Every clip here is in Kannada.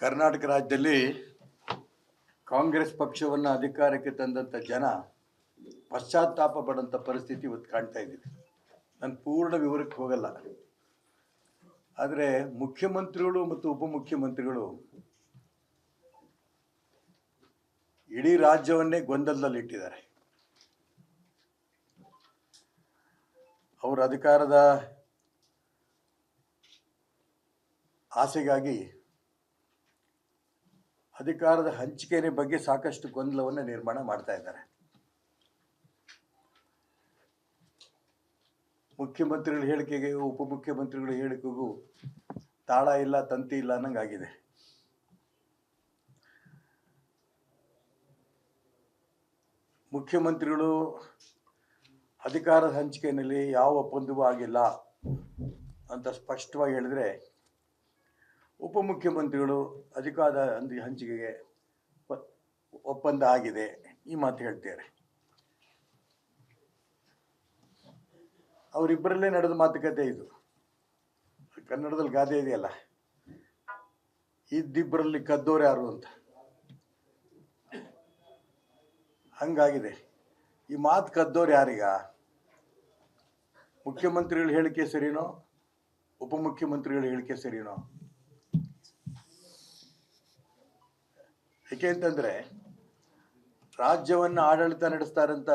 ಕರ್ನಾಟಕ ರಾಜ್ಯದಲ್ಲಿ ಕಾಂಗ್ರೆಸ್ ಪಕ್ಷವನ್ನು ಅಧಿಕಾರಕ್ಕೆ ತಂದಂಥ ಜನ ಪಶ್ಚಾತ್ತಾಪ ಪಡಂಥ ಪರಿಸ್ಥಿತಿ ಇವತ್ತು ಕಾಣ್ತಾ ಇದ್ದೀವಿ ನಾನು ಪೂರ್ಣ ವಿವರಕ್ಕೆ ಹೋಗಲ್ಲ. ಆದರೆ ಮುಖ್ಯಮಂತ್ರಿಗಳು ಮತ್ತು ಉಪಮುಖ್ಯಮಂತ್ರಿಗಳು ಇಡೀ ರಾಜ್ಯವನ್ನೇ ಗೊಂದಲದಲ್ಲಿ ಇಟ್ಟಿದ್ದಾರೆ. ಅವರ ಅಧಿಕಾರದ ಆಸೆಗಾಗಿ ಅಧಿಕಾರದ ಹಂಚಿಕೆಯ ಬಗ್ಗೆ ಸಾಕಷ್ಟು ಗೊಂದಲವನ್ನು ನಿರ್ಮಾಣ ಮಾಡ್ತಾ ಇದ್ದಾರೆ. ಮುಖ್ಯಮಂತ್ರಿಗಳ ಹೇಳಿಕೆಗೆ, ಉಪಮುಖ್ಯಮಂತ್ರಿಗಳ ಹೇಳಿಕೆಗೂ ತಾಳ ಇಲ್ಲ, ತಂತಿ ಇಲ್ಲ ಅನ್ನಂಗಾಗಿದೆ ಮುಖ್ಯಮಂತ್ರಿಗಳು ಅಧಿಕಾರದ ಹಂಚಿಕೆಯಲ್ಲಿ ಯಾವ ಒಪ್ಪಂದವೂ ಆಗಿಲ್ಲ ಅಂತ ಸ್ಪಷ್ಟವಾಗಿ ಹೇಳಿದ್ರೆ ಉಪಮುಖ್ಯಮಂತ್ರಿಗಳು ಅಧಿಕಾರ ಹಂಚಿ- ಹಂಚಿಕೆಗೆ ಒಪ್ಪಂದ ಆಗಿದೆ. ಈ ಮಾತು ಹೇಳ್ತಾರೆ ಅವರಿಬ್ಬರಲ್ಲೇ ನಡೆದ ಮಾತುಕತೆ ಇದು. ಕನ್ನಡದಲ್ಲಿ ಗಾದೆ ಇದೆಯಲ್ಲ. ಇದ್ದಿಬ್ಬರಲ್ಲಿ ಕದ್ದೋರು ಯಾರು ಅಂತ. ಹಂಗಾಗಿದೆ. ಈ ಮಾತು ಕದ್ದೋರು ಯಾರೀಗ? ಮುಖ್ಯಮಂತ್ರಿಗಳ ಹೇಳಿಕೆ ಸರಿನೋ, ಉಪಮುಖ್ಯಮಂತ್ರಿಗಳ ಹೇಳಿಕೆ ಸರಿನೋ? ಏಕೆ ಅಂತಂದ್ರೆ ರಾಜ್ಯವನ್ನು ಆಡಳಿತ ನಡೆಸ್ತಾರಂತ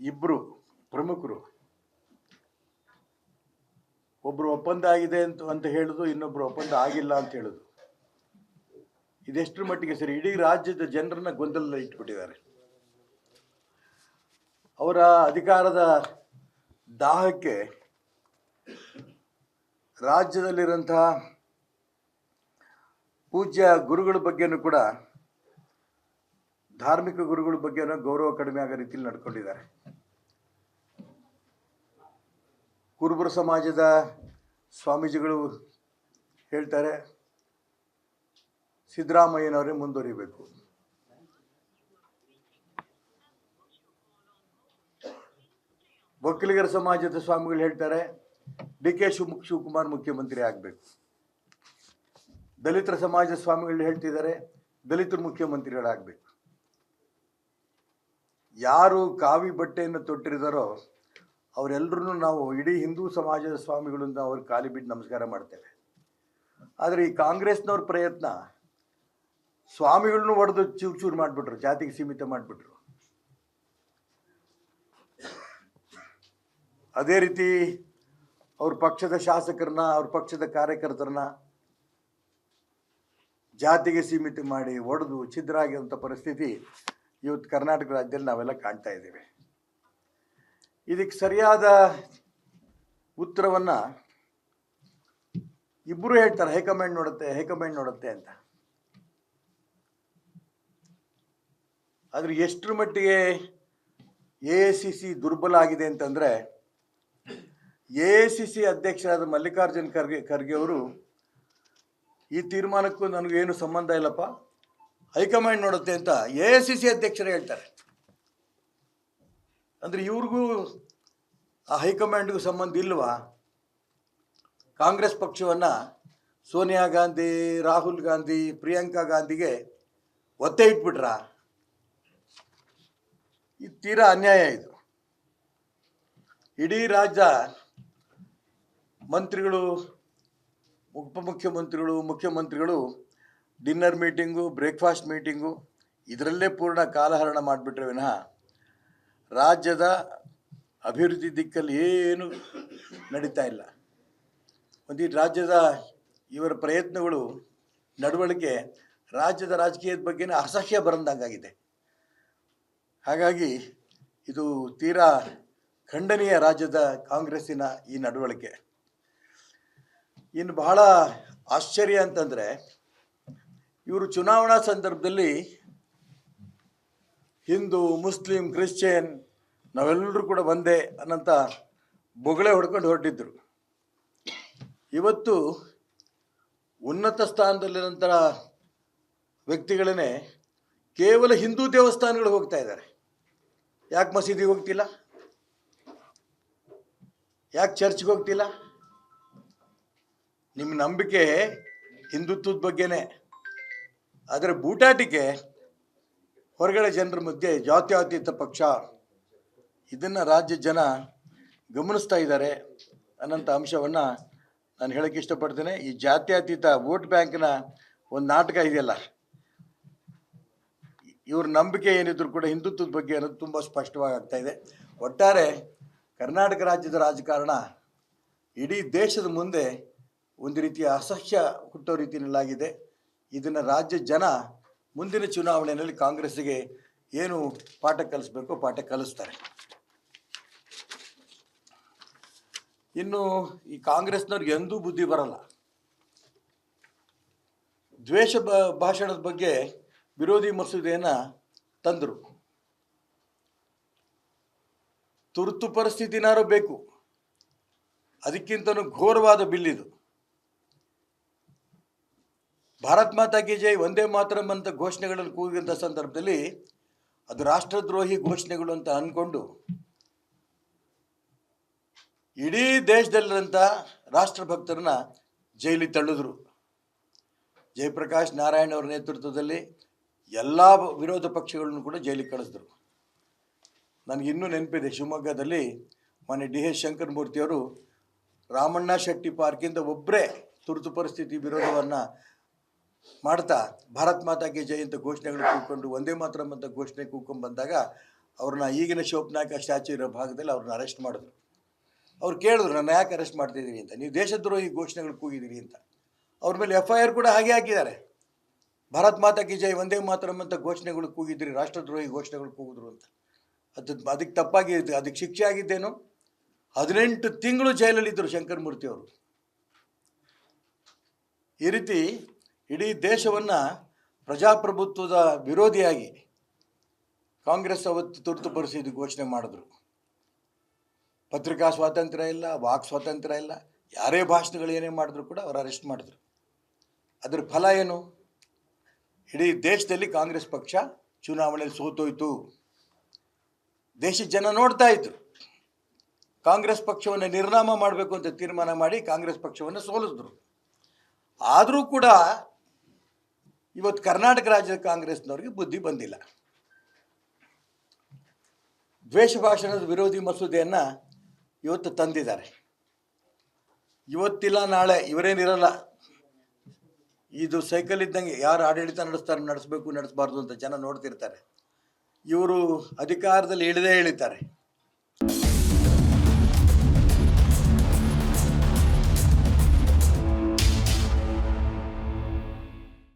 ಇಬ್ರು ಪ್ರಮುಖರು. ಒಬ್ರು ಒಪ್ಪಂದ ಆಗಿದೆ ಅಂತ ಅಂತ ಹೇಳುದು, ಇನ್ನೊಬ್ರು ಒಪ್ಪಂದ ಆಗಿಲ್ಲ ಅಂತ ಹೇಳುದು. ಇದೆಷ್ಟರ ಮಟ್ಟಿಗೆ ಸರಿ? ಇಡೀ ರಾಜ್ಯದ ಜನರನ್ನ ಗೊಂದಲ ಇಟ್ಬಿಟ್ಟಿದ್ದಾರೆ. ಅವರ ಅಧಿಕಾರದ ದಾಹಕ್ಕೆ ರಾಜ್ಯದಲ್ಲಿರುವಂತಹ ಪೂಜ್ಯ ಗುರುಗಳ ಬಗ್ಗೆನೂ ಕೂಡ ಧಾರ್ಮಿಕ ಗುರುಗಳ ಬಗ್ಗೆನೂ ಗೌರವ ಕಡಿಮೆ ಆಗೋ ರೀತಿಯಲ್ಲಿ ನಡ್ಕೊಂಡಿದ್ದಾರೆ. ಕುರುಬರ ಸಮಾಜದ ಸ್ವಾಮೀಜಿಗಳು ಹೇಳ್ತಾರೆ, ಸಿದ್ದರಾಮಯ್ಯನವರೇ ಮುಂದುವರಿಬೇಕು. ಒಕ್ಕಲಿಗರ ಸಮಾಜದ ಸ್ವಾಮಿಗಳು ಹೇಳ್ತಾರೆ, ಡಿ ಕೆ ಶಿವ ಶಿವಕುಮಾರ್ ಮುಖ್ಯಮಂತ್ರಿ ಆಗಬೇಕು. ದಲಿತರ ಸಮಾಜ ಸ್ವಾಮಿಗಳು ಹೇಳ್ತಿದ್ದಾರೆ, ದಲಿತರು ಮುಖ್ಯಮಂತ್ರಿಗಳಾಗಬೇಕು. ಯಾರು ಕಾವಿ ಬಟ್ಟೆಯನ್ನು ತೊಟ್ಟಿರಿದಾರೋ ಅವರೆಲ್ಲರೂ ನಾವು ಇಡೀ ಹಿಂದೂ ಸಮಾಜದ ಸ್ವಾಮಿಗಳಿಂದ ಅವ್ರ ಕಾಲಿ ಬಿಟ್ಟು ನಮಸ್ಕಾರ ಮಾಡ್ತೇವೆ. ಆದರೆ ಈ ಕಾಂಗ್ರೆಸ್ನವ್ರ ಪ್ರಯತ್ನ ಸ್ವಾಮಿಗಳನ್ನು ಹೊಡೆದು ಚೂರು ಚೂರು ಮಾಡಿಬಿಟ್ರು, ಜಾತಿಗೆ ಸೀಮಿತ ಮಾಡಿಬಿಟ್ರು. ಅದೇ ರೀತಿ ಅವ್ರ ಪಕ್ಷದ ಶಾಸಕರನ್ನ, ಅವ್ರ ಪಕ್ಷದ ಕಾರ್ಯಕರ್ತರನ್ನ ಜಾತಿಗೆ ಸೀಮಿತ ಮಾಡಿ ಒಡೆದು ಛಿದ್ರ ಆಗಿರುವಂಥ ಪರಿಸ್ಥಿತಿ ಇವತ್ತು ಕರ್ನಾಟಕ ರಾಜ್ಯದಲ್ಲಿ ನಾವೆಲ್ಲ ಕಾಣ್ತಾ ಇದ್ದೇವೆ. ಇದಕ್ಕೆ ಸರಿಯಾದ ಉತ್ತರವನ್ನು ಇಬ್ಬರು ಹೇಳ್ತಾರೆ, ಹೈಕಮಾಂಡ್ ನೋಡುತ್ತೆ ಹೈಕಮಾಂಡ್ ನೋಡುತ್ತೆ ಅಂತ. ಆದರೆ ಎಷ್ಟರ ಮಟ್ಟಿಗೆ ಎ ಸಿ ಸಿ ದುರ್ಬಲ ಆಗಿದೆ ಅಂತಂದರೆ ಎ ಸಿ ಸಿ ಅಧ್ಯಕ್ಷರಾದ ಮಲ್ಲಿಕಾರ್ಜುನ್ ಖರ್ಗೆ ಖರ್ಗೆ ಅವರು ಈ ತೀರ್ಮಾನಕ್ಕೂ ನನಗೇನು ಸಂಬಂಧ ಇಲ್ಲಪ್ಪ? ಹೈಕಮಾಂಡ್ ನೋಡುತ್ತೆ ಅಂತ ಎ ಸಿ ಸಿ ಅಧ್ಯಕ್ಷರು ಹೇಳ್ತಾರೆ. ಅಂದರೆ ಇವ್ರಿಗೂ ಆ ಹೈಕಮಾಂಡ್ಗೂ ಸಂಬಂಧ ಇಲ್ವಾ? ಕಾಂಗ್ರೆಸ್ ಪಕ್ಷವನ್ನು ಸೋನಿಯಾ ಗಾಂಧಿ, ರಾಹುಲ್ ಗಾಂಧಿ, ಪ್ರಿಯಾಂಕಾ ಗಾಂಧಿಗೆ ಒತ್ತೆ ಇಟ್ಬಿಟ್ರಾ? ಇದು ತೀರಾ ಅನ್ಯಾಯ ಇದು. ಇಡೀ ರಾಜ್ಯ ಮಂತ್ರಿಗಳು ಉಪಮುಖ್ಯಮಂತ್ರಿಗಳು, ಮುಖ್ಯಮಂತ್ರಿಗಳು, ಡಿನ್ನರ್ ಮೀಟಿಂಗು, ಬ್ರೇಕ್ಫಾಸ್ಟ್ ಮೀಟಿಂಗು, ಇದರಲ್ಲೇ ಪೂರ್ಣ ಕಾಲಹರಣ ಮಾಡಿಬಿಟ್ರೆ ವಿನಃ ರಾಜ್ಯದ ಅಭಿವೃದ್ಧಿ ದಿಕ್ಕಲ್ಲಿ ಏನು ನಡೀತಾ ಇಲ್ಲ. ಒಂದು ಈ ರಾಜ್ಯದ ಇವರ ಪ್ರಯತ್ನಗಳು, ನಡವಳಿಕೆ ರಾಜ್ಯದ ರಾಜಕೀಯದ ಬಗ್ಗೆನೇ ಅಸಹ್ಯ ಬರಂದಂಗಾಗಿದೆ. ಹಾಗಾಗಿ ಇದು ತೀರಾ ಖಂಡನೀಯ ರಾಜ್ಯದ ಕಾಂಗ್ರೆಸ್ಸಿನ ಈ ನಡವಳಿಕೆ. ಇನ್ನು ಬಹಳ ಆಶ್ಚರ್ಯ ಅಂತಂದರೆ ಇವರು ಚುನಾವಣಾ ಸಂದರ್ಭದಲ್ಲಿ ಹಿಂದೂ, ಮುಸ್ಲಿಂ, ಕ್ರಿಶ್ಚಿಯನ್ ನಾವೆಲ್ಲರೂ ಕೂಡ ಒಂದೇ ಅನ್ನಂತ ಬೊಗಳೆ ಹೊಡ್ಕೊಂಡು ಹೊರಟಿದ್ರು. ಇವತ್ತು ಉನ್ನತ ಸ್ಥಾನದಲ್ಲಿರೋಂಥ ವ್ಯಕ್ತಿಗಳೇ ಕೇವಲ ಹಿಂದೂ ದೇವಸ್ಥಾನಗಳು ಹೋಗ್ತಾ ಇದ್ದಾರೆ. ಯಾಕೆ ಮಸೀದಿಗೆ ಹೋಗ್ತಿಲ್ಲ? ಯಾಕೆ ಚರ್ಚ್ಗೆ ಹೋಗ್ತಿಲ್ಲ? ನಿಮ್ಮ ನಂಬಿಕೆ ಹಿಂದುತ್ವದ ಬಗ್ಗೆನೇ. ಆದರೆ ಬೂಟಾಟಿಕೆ ಹೊರಗಡೆ ಜನರ ಮಧ್ಯೆ ಜಾತ್ಯಾತೀತ ಪಕ್ಷ. ಇದನ್ನು ರಾಜ್ಯ ಜನ ಗಮನಿಸ್ತಾ ಇದ್ದಾರೆ ಅನ್ನೋಂಥ ಅಂಶವನ್ನು ನಾನು ಹೇಳೋಕ್ಕೆ ಇಷ್ಟಪಡ್ತೇನೆ. ಈ ಜಾತ್ಯಾತೀತ ವೋಟ್ ಬ್ಯಾಂಕ್ನ ಒಂದು ನಾಟಕ ಇದೆಯಲ್ಲ, ಇವ್ರ ನಂಬಿಕೆ ಏನಿದ್ರು ಕೂಡ ಹಿಂದುತ್ವದ ಬಗ್ಗೆ ಅನ್ನೋದು ತುಂಬ ಸ್ಪಷ್ಟವಾಗಿ ಆಗ್ತಾ ಇದೆ. ಒಟ್ಟಾರೆ ಕರ್ನಾಟಕ ರಾಜ್ಯದ ರಾಜಕಾರಣ ಇಡೀ ದೇಶದ ಮುಂದೆ ಒಂದು ರೀತಿಯ ಅಸಹ್ಯ ಹುಟ್ಟೋ ರೀತಿಯಲ್ಲಾಗಿದೆ. ಇದನ್ನು ರಾಜ್ಯ ಜನ ಮುಂದಿನ ಚುನಾವಣೆಯಲ್ಲಿ ಕಾಂಗ್ರೆಸ್ಸಿಗೆ ಏನು ಪಾಠ ಕಲಿಸ್ಬೇಕು ಪಾಠ ಕಲಿಸ್ತಾರೆ. ಇನ್ನು ಈ ಕಾಂಗ್ರೆಸ್ನವ್ರಿಗೆ ಎಂದೂ ಬುದ್ಧಿ ಬರಲ್ಲ. ದ್ವೇಷ ಭಾಷಣದ ಬಗ್ಗೆ ವಿರೋಧಿ ಮಸೂದೆಯನ್ನು ತಂದರು. ತುರ್ತು ಪರಿಸ್ಥಿತಿನಾರು ಬೇಕು. ಅದಕ್ಕಿಂತನೂ ಘೋರವಾದ ಬಿಲ್ ಇದು ಭಾರತ್ ಮಾತಾ ಕಿ ಜೈ ಒಂದೇ ಮಾತರಂ ಅಂತ ಘೋಷಣೆಗಳನ್ನು ಕೂಗಿದಂಥ ಸಂದರ್ಭದಲ್ಲಿ ಅದು ರಾಷ್ಟ್ರದ್ರೋಹಿ ಘೋಷಣೆಗಳು ಅಂತ ಅಂದ್ಕೊಂಡು ಇಡೀ ದೇಶದಲ್ಲಿರೋಂಥ ರಾಷ್ಟ್ರಭಕ್ತರನ್ನ ಜೈಲಿಗೆ ತಳ್ಳಿದ್ರು. ಜಯಪ್ರಕಾಶ್ ನಾರಾಯಣ್ ಅವರ ನೇತೃತ್ವದಲ್ಲಿ ಎಲ್ಲ ವಿರೋಧ ಪಕ್ಷಗಳನ್ನು ಕೂಡ ಜೈಲಿಗೆ ಕಳಿಸಿದ್ರು. ನನಗೆ ಇನ್ನೂ ನೆನಪಿದೆ ಶಿವಮೊಗ್ಗದಲ್ಲಿ ಮೊನ್ನೆ ಡಿ ಎಸ್ ಶಂಕರಮೂರ್ತಿಯವರು ರಾಮಣ್ಣ ಶೆಟ್ಟಿ ಪಾರ್ಕಿಂದ ಒಬ್ಬರೇ ತುರ್ತು ಪರಿಸ್ಥಿತಿ ವಿರೋಧವನ್ನು ಮಾಡ್ತಾ ಭಾರತ್ ಮಾತಾ ಕಿ ಜೈ ಅಂತ ಘೋಷಣೆಗಳು ಕೂತ್ಕೊಂಡು ಒಂದೇ ಮಾತ್ರ ಅಂತ ಘೋಷಣೆ ಕೂತ್ಕೊಂಡು ಬಂದಾಗ ಅವ್ರನ್ನ ಈಗಿನ ಶೋಭನಾಯಕ ಸ್ಟ್ಯಾಚ್ಯೂ ಇರೋ ಭಾಗದಲ್ಲಿ ಅವ್ರನ್ನ ಅರೆಸ್ಟ್ ಮಾಡಿದ್ರು. ಅವ್ರು ಕೇಳಿದ್ರು, ನನ್ನ ಯಾಕೆ ಅರೆಸ್ಟ್ ಮಾಡ್ತಿದ್ದೀರಿ ಅಂತ? ನೀವು ದೇಶದ್ರೋಹಿ ಘೋಷಣೆಗಳು ಕೂಗಿದ್ದೀರಿ ಅಂತ. ಅವ್ರ ಮೇಲೆ ಎಫ್ ಐ ಆರ್ ಕೂಡ ಹಾಗೆ ಹಾಕಿದ್ದಾರೆ. ಭಾರತ್ ಮಾತಾ ಕಿ ಜೈ ಒಂದೇ ಮಾತ್ರ ಅಂತ ಘೋಷಣೆಗಳು ಕೂಗಿದ್ರಿ, ರಾಷ್ಟ್ರದ್ರೋಹಿ ಘೋಷಣೆಗಳು ಕೂಗಿದ್ರು ಅಂತ. ಅದು ಅದಕ್ಕೆ ತಪ್ಪಾಗಿ ಅದಕ್ಕೆ ಶಿಕ್ಷೆ ಆಗಿದ್ದೇನು? ಹದಿನೆಂಟು ತಿಂಗಳು ಜೈಲಲ್ಲಿದ್ದರು ಶಂಕರಮೂರ್ತಿ ಅವರು ಈ ರೀತಿ ಇಡೀ ದೇಶವನ್ನು ಪ್ರಜಾಪ್ರಭುತ್ವದ ವಿರೋಧಿಯಾಗಿ ಕಾಂಗ್ರೆಸ್ ಅವತ್ತು ತುರ್ತು ಪರಿಸ್ಥಿತಿ ಘೋಷಣೆ ಮಾಡಿದ್ರು. ಪತ್ರಿಕಾ ಸ್ವಾತಂತ್ರ್ಯ ಇಲ್ಲ, ವಾಕ್ ಸ್ವಾತಂತ್ರ್ಯ ಇಲ್ಲ, ಯಾರೇ ಭಾಷಣಗಳು ಏನೇ ಮಾಡಿದ್ರು ಕೂಡ ಅವರು ಅರೆಸ್ಟ್ ಮಾಡಿದ್ರು. ಅದ್ರ ಫಲ ಏನು? ಇಡೀ ದೇಶದಲ್ಲಿ ಕಾಂಗ್ರೆಸ್ ಪಕ್ಷ ಚುನಾವಣೆಯಲ್ಲಿ ಸೋತೋಯ್ತು. ದೇಶದ ಜನ ನೋಡ್ತಾ ಇದ್ರು. ಕಾಂಗ್ರೆಸ್ ಪಕ್ಷವನ್ನು ನಿರ್ನಾಮ ಮಾಡಬೇಕು ಅಂತ ತೀರ್ಮಾನ ಮಾಡಿ ಕಾಂಗ್ರೆಸ್ ಪಕ್ಷವನ್ನು ಸೋಲಿಸಿದ್ರು. ಆದರೂ ಕೂಡ ಇವತ್ತು ಕರ್ನಾಟಕ ರಾಜ್ಯದ ಕಾಂಗ್ರೆಸ್ನವ್ರಿಗೆ ಬುದ್ಧಿ ಬಂದಿಲ್ಲ. ದ್ವೇಷ ಭಾಷಣದ ವಿರೋಧಿ ಮಸೂದೆಯನ್ನು ಇವತ್ತು ತಂದಿದ್ದಾರೆ. ಇವತ್ತಿಲ್ಲ, ನಾಳೆ ಇವರೇನಿರಲ್ಲ ಇದು ಸೈಕಲ್ ಇದ್ದಂಗೆ ಯಾರು ಆಡಳಿತ ನಡೆಸ್ತಾರೆ, ನಡೆಸಬೇಕು, ನಡೆಸಬಾರ್ದು ಅಂತ ಜನ ನೋಡ್ತಿರ್ತಾರೆ. ಇವರು ಅಧಿಕಾರದಲ್ಲಿ ಇಳಿದೇ ಇಳಿತಾರೆ.